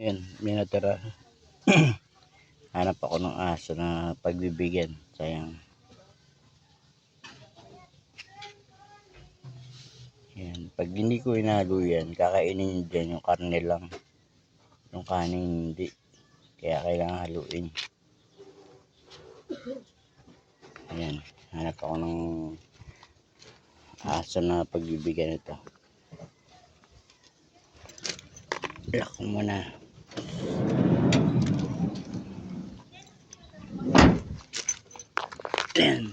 Ayan, may natira. Hanap ako ng aso na pagbibigyan. Sayang. Ayan, pag hindi ko inalo yan, kakainin dyan yung karne lang. Yung kanin hindi. Kaya kailangan haluin. Ayan, hanap ako ng aso na pagbibigyan ito. Lock muna. Ayan.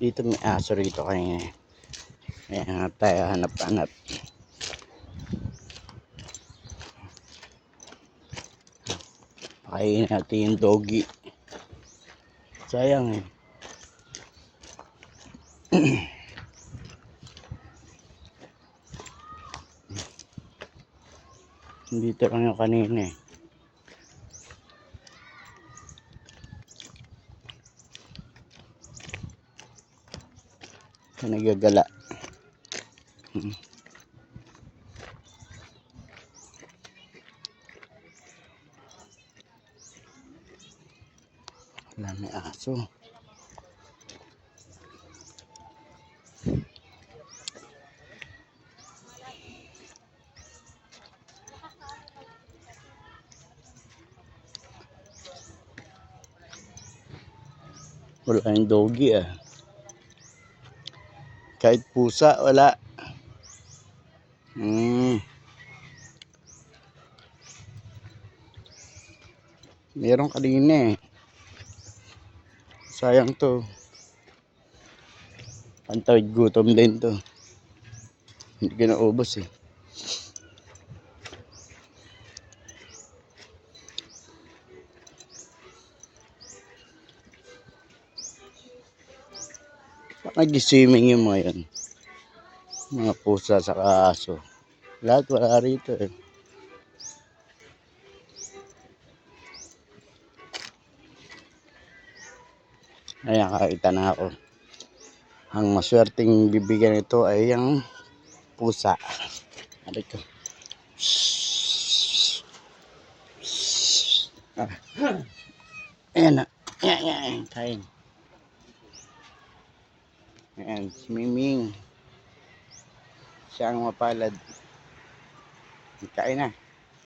Dito may aso rito kanina. Ayan, hanap tayo, hanap, hanap. Pakainin natin yung doggy. Sayang eh. Dito lang yung kanina eh. Nagagala. Hmm. Wala may aso. Wala yung doggy ah. Kahit pusa, wala. Hmm. Meron kanina eh. Sayang to. Pantawid gutom din to. Hindi ko naubos eh. Nag-swimming yung mga yan. Mga pusa sa aso. Lahat wala rito eh. Ayan, kakita na ako. Ang maswerteng bibigyan ito ay ang pusa. Aray ko. Ah. Ayan na. Ayan, ayan. Kain. Ayan, si Miming. Siya ang mapalad. Kain na.